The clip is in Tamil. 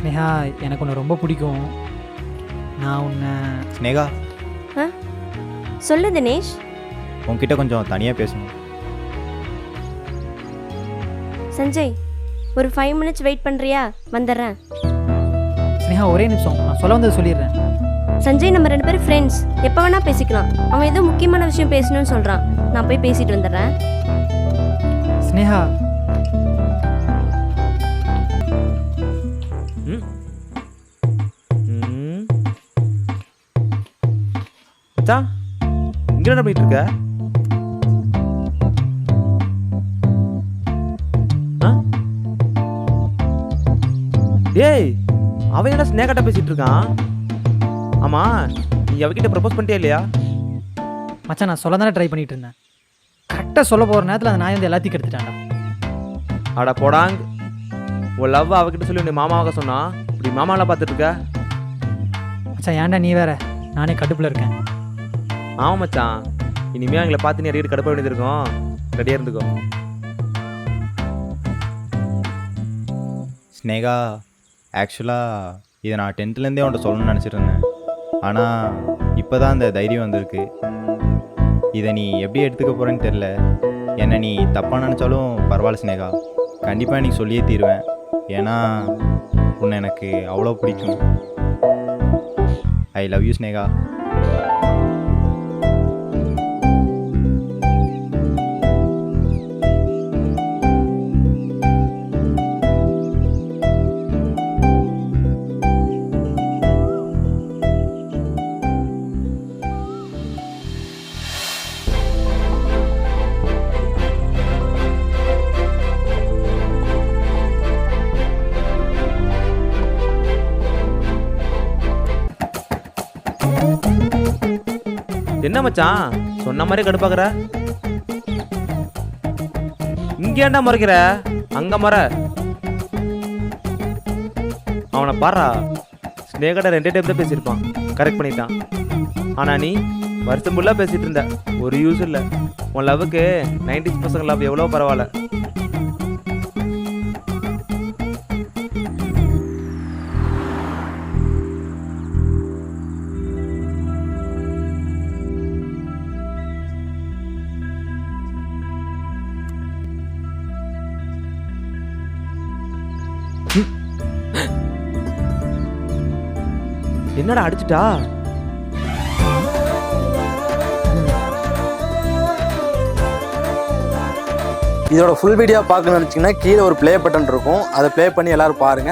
ஸ்னேகா எனக்கு உன்னை ரொம்ப பிடிக்கும். நான் உன்னை ஸ்னேகா? ஆ? சொல்லு தினேஷ். உன்கிட்ட கொஞ்சம் தனியாக பேசணும். சஞ்சய் ஒரு ஃபைவ் மினிட்ஸ் வெயிட் பண்ணுறியா வந்துடுறேன். ஸ்னேகா ஒரே நிமிஷம். நான் சொல்ல வந்தது சொல்லிடுறேன். சஞ்சய் நம்ம ரெண்டு பேரும் ஃப்ரெண்ட்ஸ் எப்போ வேணால் பேசிக்கலாம். அவன் ஏதோ முக்கியமான விஷயம் பேசணும்னு சொல்கிறான் நான் போய் பேசிட்டு வந்துடுறேன். ஸ்னேகா மச்சான் இங்கே என்ன பண்ணிட்டு இருக்க? டேய் அவன் என்ன ஸ்னேகட்டா பேசிட்டு இருக்கான்? ஆமா நீ அவகிட்ட ப்ரப்போஸ் பண்ணிட்டே இல்லையா? மச்சான் நான் சொல்ல தானே ட்ரை பண்ணிட்டு இருந்தேன். கரெக்டாக சொல்ல போகிற நேரத்தில் அந்த நாய் வந்து எல்லாத்தையும் கெடுத்துட்டான்டா. அட போடாங். உன் லவ் அவகிட்ட சொல்லி உன்னை மாமாவாக சொன்னா இப்படி மாமாலாம் பார்த்துட்டு இருக்க? மச்சான் ஏன்டா நீ வேற? நானே கடுப்பில் இருக்கேன். ஆமாம் மச்சான். இனிமேல் எங்களை பார்த்து நீ அடிக்கடி கடுப்ப வேண்டியது ரெடியாக இருந்துக்கோ. ஸ்னேகா ஆக்சுவலாக இதை நான் டென்த்துலேருந்தே உன்ட்ட சொல்லணும்னு நினச்சிட்ருந்தேன் ஆனால் இப்போ தான் அந்த தைரியம் வந்திருக்கு. இதை நீ எப்படி எடுத்துக்க போகிறேன்னு தெரில என்னை நீ தப்பாக நினச்சாலும் பரவாயில்ல ஸ்னேகா. கண்டிப்பாக நீ சொல்லியே தீருவேன். ஏன்னா உன்னை எனக்கு அவ்வளோ பிடிக்கும். I love you Sneha. என்ன மச்சான்? சொன்ன மாதிரி கடுப்பாக்குற இங்க ஏன்டா முறைக்கிற? அங்க மற. அவனை பாரா. ஸ்னேகட ரெண்டே டைம் தான் பேசியிருப்பான். கரெக்ட் பண்ணிட்டான். ஆனா நீ வருஷம் ஃபுல்லாக பேசிட்டு இருந்த. ஒரு யூஸ் இல்லை. உன் லவ்வுக்கு நைன்டிஸ் பசங்க லவ் எவ்வளோ பரவாயில்ல. என்னடா அடிச்சிட்டா? இதோட ஃபுல் வீடியோ பார்க்கணும்னு நினச்சிங்கன்னா கீழே ஒரு ப்ளே பட்டன் இருக்கும். அதை ப்ளே பண்ணி எல்லோரும் பாருங்கள்